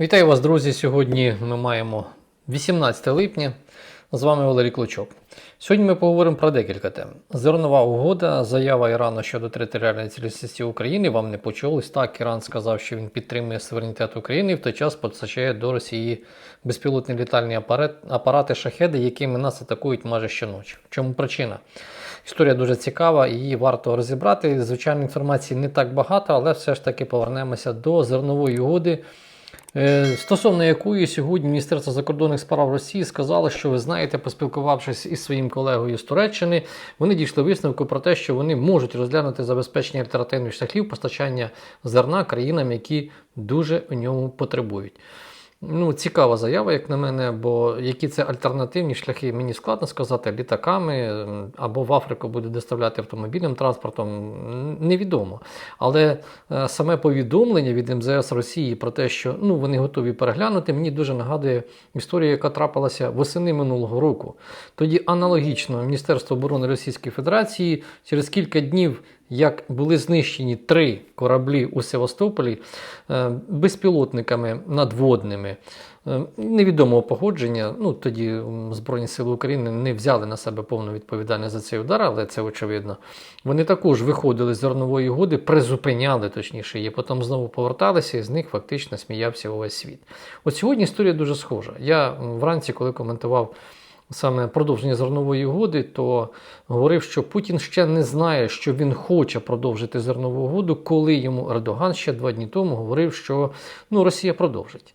Вітаю вас, друзі! Сьогодні ми маємо 18 липня. З вами Валерій Клочок. Сьогодні ми поговоримо про декілька тем. Зернова угода, заява Ірану щодо територіальної цілісності України. Вам не почулось. Так, Іран сказав, що він підтримує суверенітет України і в той час постачає до Росії безпілотні літальні апарат, апарати шахеди, якими нас атакують майже щоночі. В чому причина? Історія дуже цікава, її варто розібрати. Звичайно, інформації не так багато, але все ж таки повернемося до зернової угоди. Е, Стосовно якої сьогодні Міністерство закордонних справ Росії сказало, що ви знаєте, поспілкувавшись із своїм колегою з Туреччини, вони дійшли висновку про те, що вони можуть розглянути забезпечення альтернативних шляхів постачання зерна країнам, які дуже у ньому потребують. Ну, цікава заява, як на мене, бо які це альтернативні шляхи, мені складно сказати, літаками або в Африку буде доставляти автомобільним транспортом, невідомо. Але е, саме повідомлення від МЗС Росії про те, що ну, вони готові переглянути, мені дуже нагадує історію, яка трапилася восени минулого року. Тоді аналогічно Міністерство оборони Російської Федерації через кілька днів як були знищені три кораблі у Севастополі е, безпілотниками надводними е, невідомого походження. Ну тоді Збройні Сили України не взяли на себе повну відповідальність за цей удар, але це очевидно. Вони також виходили з зернової угоди, призупиняли точніше її, потім знову поверталися, і з них фактично сміявся увесь світ. От сьогодні історія дуже схожа. Я вранці, коли коментував саме продовження зернової угоди, то говорив, що Путін ще не знає, що він хоче продовжити зернову угоду, коли йому Ердоган ще два дні тому говорив, що ну, Росія продовжить.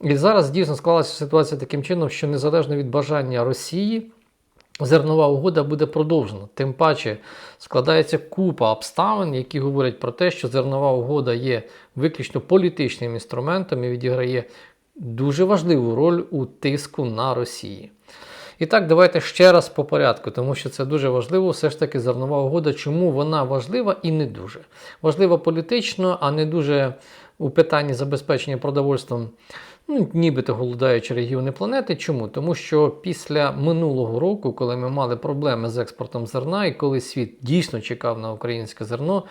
І зараз дійсно склалася ситуація таким чином, що незалежно від бажання Росії. Зернова угода буде продовжена. Тим паче складається купа обставин, які говорять про те, що зернова угода є виключно політичним інструментом і відіграє дуже важливу роль у тиску на Росії. І так, давайте ще раз по порядку, тому що це дуже важливо. Все ж таки зернова угода. Чому вона важлива і не дуже? Важлива політично, а не дуже у питанні забезпечення продовольством. Ну, нібито голодаючі регіони планети. Чому? Тому що після минулого року, коли ми мали проблеми з експортом зерна, і коли світ дійсно чекав на українське зерно,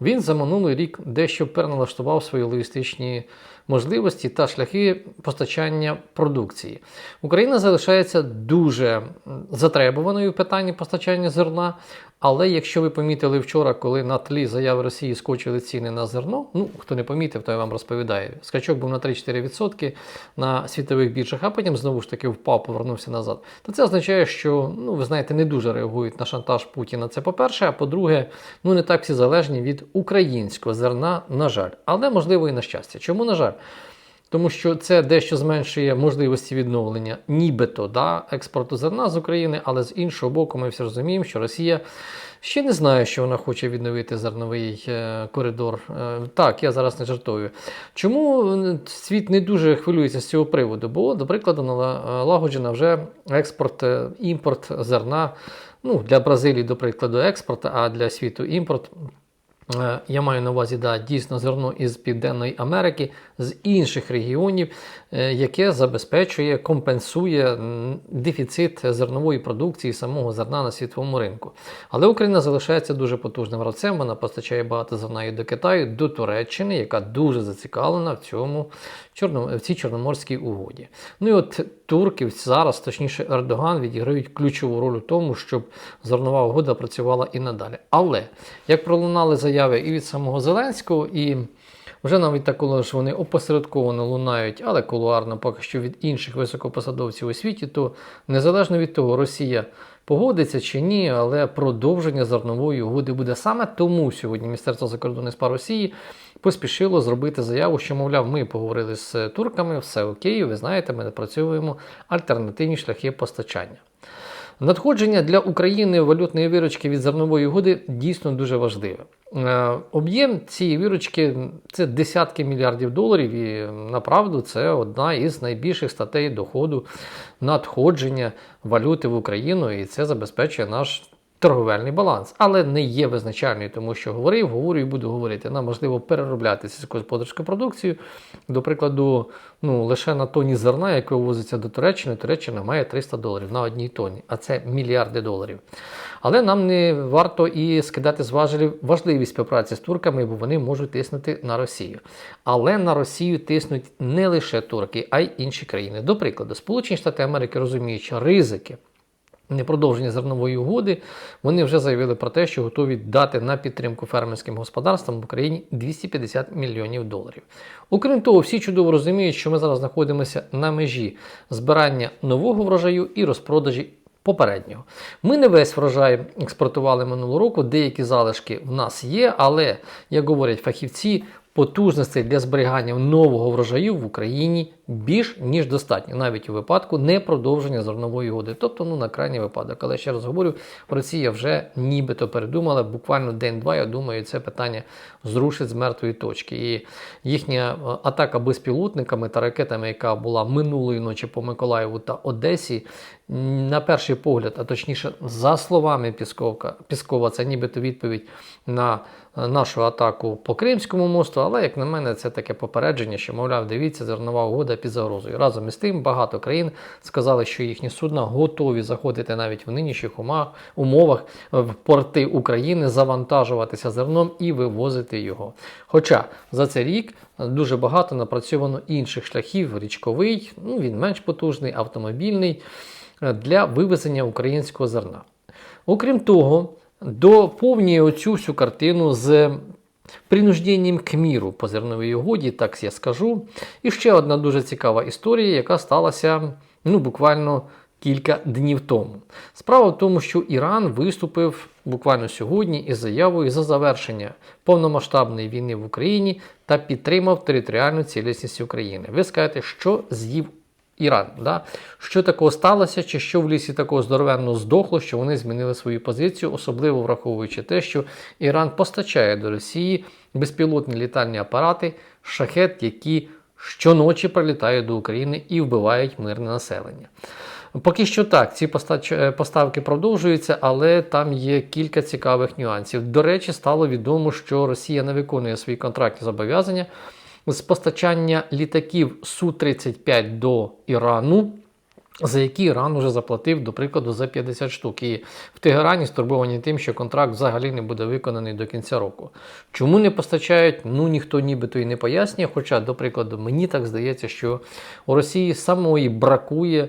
він за минулий рік дещо переналаштував свої логістичні можливості та шляхи постачання продукції. Україна залишається дуже затребуваною в питанні постачання зерна. Але якщо ви помітили вчора, коли на тлі заяви Росії скочили ціни на зерно, ну хто не помітив, то я вам розповідаю. Скачок був на 3-4% на світових біржах, а потім знову ж таки впав, повернувся назад. То це означає, що ну ви знаєте, не дуже реагують на шантаж Путіна. Це по-перше, а по-друге, ну не так всі залежні від українського зерна, на жаль, але можливо і на щастя. Чому на жаль? Тому що це дещо зменшує можливості відновлення, нібито да, експорту зерна з України, але з іншого боку, ми всі розуміємо, що Росія ще не знає, що вона хоче відновити зерновий е, коридор. Е, так, я зараз не жартую. Чому е, світ не дуже хвилюється з цього приводу? Бо, до прикладу, налагоджена вже експорт, імпорт зерна. Ну, для Бразилії, до прикладу, експорт, а для світу імпорт. Я маю на увазі да, дійсно зерно із Південної Америки, з інших регіонів, е, яке забезпечує, компенсує дефіцит зернової продукції самого зерна на світовому ринку. Але Україна залишається дуже потужним гравцем. Вона постачає багато зерна і до Китаю, до Туреччини, яка дуже зацікавлена в цьому в цій чорноморській угоді. Ну і от турки зараз, точніше, Ердоган, відіграють ключову роль у тому, щоб зернова угода працювала і надалі. Але як пролунали заяви і від самого Зеленського, і вже навіть також вони опосередковано лунають, але кулуарно поки що від інших високопосадовців у світі, то незалежно від того, Росія погодиться чи ні, але продовження зернової угоди буде саме тому сьогодні Міністерство закордонних справ Росії поспішило зробити заяву, що, мовляв, ми поговорили з турками, все окей, ви знаєте, ми напрацьовуємо альтернативні шляхи постачання. Надходження для України валютної виручки від зернової угоди дійсно дуже важливе. Е, Об'єм цієї виручки це десятки мільярдів доларів, і направду це одна із найбільших статей доходу надходження валюти в Україну, і це забезпечує наш торговельний баланс, але не є визначальною, тому що говорив, говорю і буду говорити. Нам важливо переробляти сільськогосподарську продукцію. До прикладу, ну, лише на тоні зерна, яке вивозиться до Туреччини, Туреччина має 300 доларів на одній тоні, а це мільярди доларів. Але нам не варто і скидати з важелів важливість співпраці з турками, бо вони можуть тиснути на Росію. Але на Росію тиснуть не лише турки, а й інші країни. До прикладу, Сполучені Штати Америки розуміючи ризики непродовження зернової угоди, вони вже заявили про те, що готові дати на підтримку фермерським господарствам в Україні 250 мільйонів доларів. Окрім того, всі чудово розуміють, що ми зараз знаходимося на межі збирання нового врожаю і розпродажі. Попереднього. Ми не весь врожай експортували минулого року, деякі залишки в нас є, але, як говорять фахівці, потужностей для зберігання нового врожаю в Україні більш ніж достатньо, навіть у випадку непродовження зернової угоди, тобто ну, на крайній випадок. Але ще раз говорю, Росія вже нібито передумала, буквально день-два, я думаю, це питання зрушить з мертвої точки. І їхня е, атака безпілотниками та ракетами, яка була минулої ночі по Миколаєву та Одесі, на перший погляд, а точніше, за словами Пісковка, Піскова, це нібито відповідь на е, нашу атаку по Кримському мосту, але, як на мене, це таке попередження, що, мовляв, дивіться, зернова угода під загрозою. Разом із тим, багато країн сказали, що їхні судна готові заходити навіть в нинішніх умовах в порти України, завантажуватися зерном і вивозити його. Хоча за цей рік дуже багато напрацьовано інших шляхів: річковий, ну він менш потужний, автомобільний для вивезення українського зерна. Окрім того, доповнює оцю всю картину з принужденням к міру по зерновій угоді, так я скажу. І ще одна дуже цікава історія, яка сталася ну, буквально кілька днів тому. Справа в тому, що Іран виступив буквально сьогодні із заявою за завершення повномасштабної війни в Україні та підтримав територіальну цілісність України. Ви скажете, що з'їв Іран. Да? Що такого сталося, чи що в лісі такого здоровенно здохло, що вони змінили свою позицію, особливо враховуючи те, що Іран постачає до Росії безпілотні літальні апарати, шахет, які щоночі прилітають до України і вбивають мирне населення. Поки що так, ці поставки продовжуються, але там є кілька цікавих нюансів. До речі, стало відомо, що Росія не виконує свої контрактні зобов'язання з постачання літаків Су-35 до Ірану. За які Іран вже заплатив, до прикладу, за 50 штук. І в Тегерані стурбовані тим, що контракт взагалі не буде виконаний до кінця року. Чому не постачають, ну ніхто нібито і не пояснює. Хоча, до прикладу, мені так здається, що у Росії самої бракує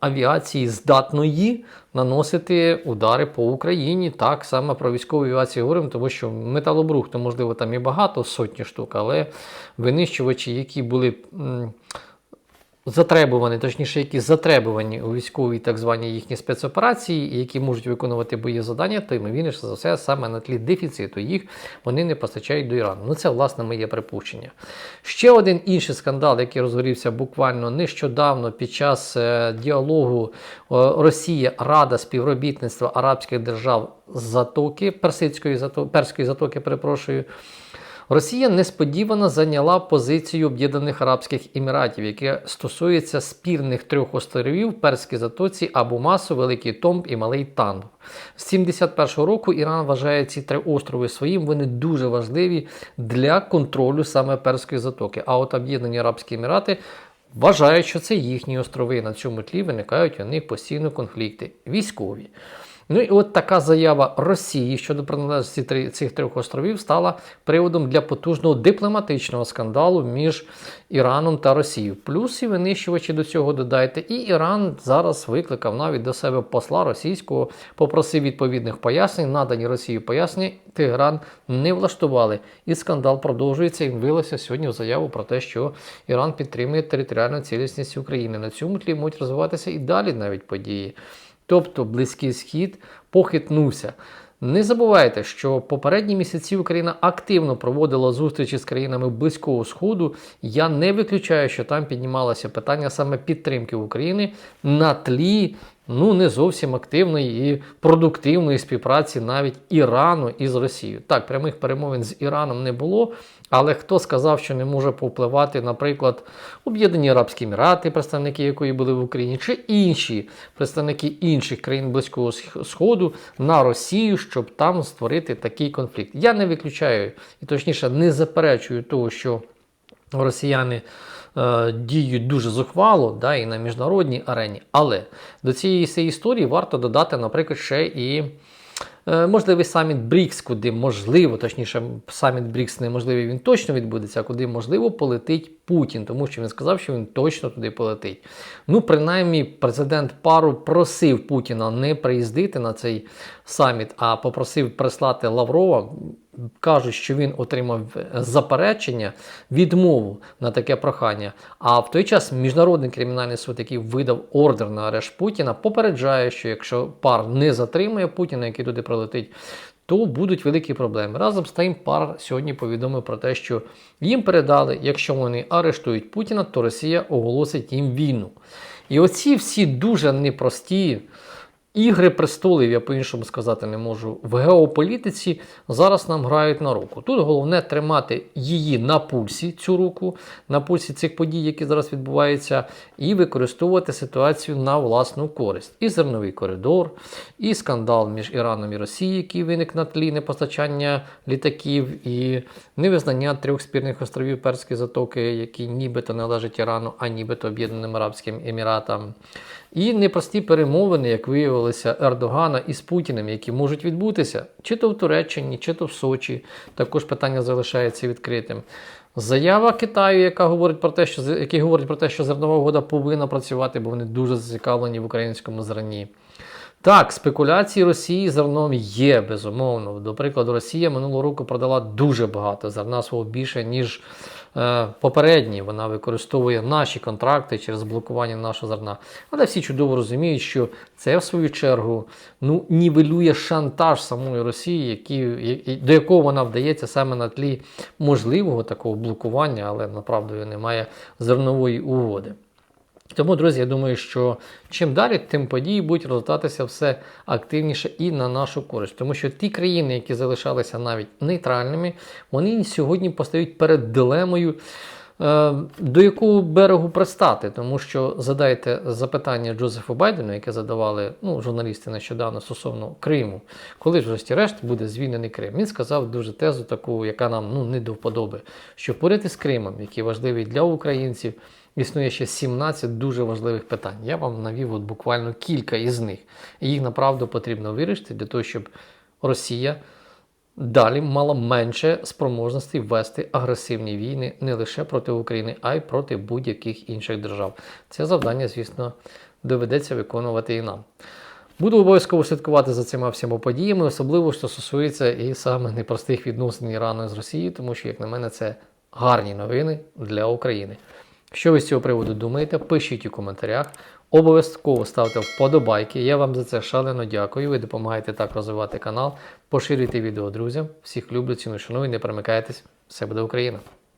авіації здатної наносити удари по Україні. Так саме про військову авіацію говоримо, тому що металобрухту, можливо, там і багато сотні штук, але винищувачі, які були затребувані, точніше, які затребувані у військовій так званій їхні спецоперації, які можуть виконувати бої завдання, то ймовірніше за все саме на тлі дефіциту їх вони не постачають до Ірану. Ну це власне моє припущення. Ще один інший скандал, який розгорівся буквально нещодавно під час е, діалогу Росія Рада співробітництва арабських держав Затоки, Персидської затоки, Перської затоки, перепрошую. Росія несподівано зайняла позицію Об'єднаних Арабських Еміратів, яке стосується спірних трьох островів Перській затоці Абу Масу, Великий Томб і Малий Танг. З 71-го року Іран вважає ці три острови своїм. Вони дуже важливі для контролю саме Перської затоки. А от Об'єднані Арабські Емірати. Вважають, що це їхні острови. На цьому тлі виникають у них постійно конфлікти військові. Ну і от така заява Росії щодо приналежності цих трьох островів стала приводом для потужного дипломатичного скандалу між Іраном та Росією. Плюс і винищувачі до цього додайте. І Іран зараз викликав навіть до себе посла російського, попросив відповідних пояснень, надані Росії пояснення. Тегеран не влаштували. І скандал продовжується і вилося сьогодні в заяву про те, що Іран підтримує територіальну цілісність України. На цьому тлі можуть розвиватися і далі навіть події. Тобто Близький Схід похитнувся. Не забувайте, що попередні місяці Україна активно проводила зустрічі з країнами Близького Сходу. Я не виключаю, що там піднімалося питання саме підтримки України на тлі ну не зовсім активної і продуктивної співпраці навіть Ірану із Росією. Так, прямих перемовин з Іраном не було. Але хто сказав, що не може повпливати, наприклад, Об'єднані Арабські Емірати, представники якої були в Україні, чи інші представники інших країн Близького Сх- Сходу на Росію, щоб там створити такий конфлікт? Я не виключаю і точніше не заперечую того, що росіяни е, діють дуже зухвало да, і на міжнародній арені. Але до цієї всієї історії варто додати, наприклад, ще і е, можливий саміт БРІКС, куди можливо, точніше, саміт БРІКС неможливий, він точно відбудеться, куди можливо полетить Путін, тому що він сказав, що він точно туди полетить. Ну, принаймні, президент Пару просив Путіна не приїздити на цей саміт, а попросив прислати Лаврова. Кажуть, що він отримав заперечення, відмову на таке прохання. А в той час міжнародний кримінальний суд, який видав ордер на арешт Путіна, попереджає, що якщо пар не затримує Путіна, який туди прилетить, то будуть великі проблеми. Разом з тим, пар сьогодні повідомив про те, що їм передали, якщо вони арештують Путіна, то Росія оголосить їм війну. І оці всі дуже непрості. Ігри престолів, я по-іншому сказати не можу, в геополітиці зараз нам грають на руку. Тут головне тримати її на пульсі, цю руку, на пульсі цих подій, які зараз відбуваються, і використовувати ситуацію на власну користь. І зерновий коридор, і скандал між Іраном і Росією, який виник на тлі непостачання літаків, і невизнання трьох спірних островів Перської затоки, які нібито належать Ірану, а нібито Об'єднаним Арабським Еміратам. І непрості перемовини, як виявилося, Ердогана із Путіним, які можуть відбутися чи то в Туреччині, чи то в Сочі. Також питання залишається відкритим. Заява Китаю, яка говорить про те, що який говорить про те, що зернова угода повинна працювати, бо вони дуже зацікавлені в українському зерні. Так, спекуляції Росії зерном є, безумовно. До прикладу, Росія минулого року продала дуже багато зерна свого більше, ніж попередні. Вона використовує наші контракти через блокування нашого зерна. Але всі чудово розуміють, що це, в свою чергу, ну, нівелює шантаж самої Росії, який, до якого вона вдається саме на тлі можливого такого блокування, але направду немає зернової угоди. Тому, друзі, я думаю, що чим далі, тим події будуть розвиватися все активніше і на нашу користь. Тому що ті країни, які залишалися навіть нейтральними, вони сьогодні постають перед дилемою. е, До якого берегу пристати, тому що задайте запитання Джозефу Байдену, яке задавали ну, журналісти нещодавно стосовно Криму, коли ж врешті-решт буде звільнений Крим. Він сказав дуже тезу, таку, яка нам ну, не до вподоби, що поряд із Кримом, який важливий для українців, Існує ще 17 дуже важливих питань. Я вам навів от буквально кілька із них. І їх направду потрібно вирішити для того, щоб Росія далі мала менше спроможностей вести агресивні війни не лише проти України, а й проти будь-яких інших держав. Це завдання, звісно, доведеться виконувати і нам. Буду обов'язково слідкувати за цими всіма подіями, особливо що стосується і саме непростих відносин Ірану з Росією, тому що, як на мене, це гарні новини для України. Що ви з цього приводу думаєте? Пишіть у коментарях. Обов'язково ставте вподобайки. Я вам за це шалено дякую. Ви допомагаєте так розвивати канал. Поширюйте відео друзям. Всіх люблю, ціну шаную, не перемикайтесь. Все буде Україна!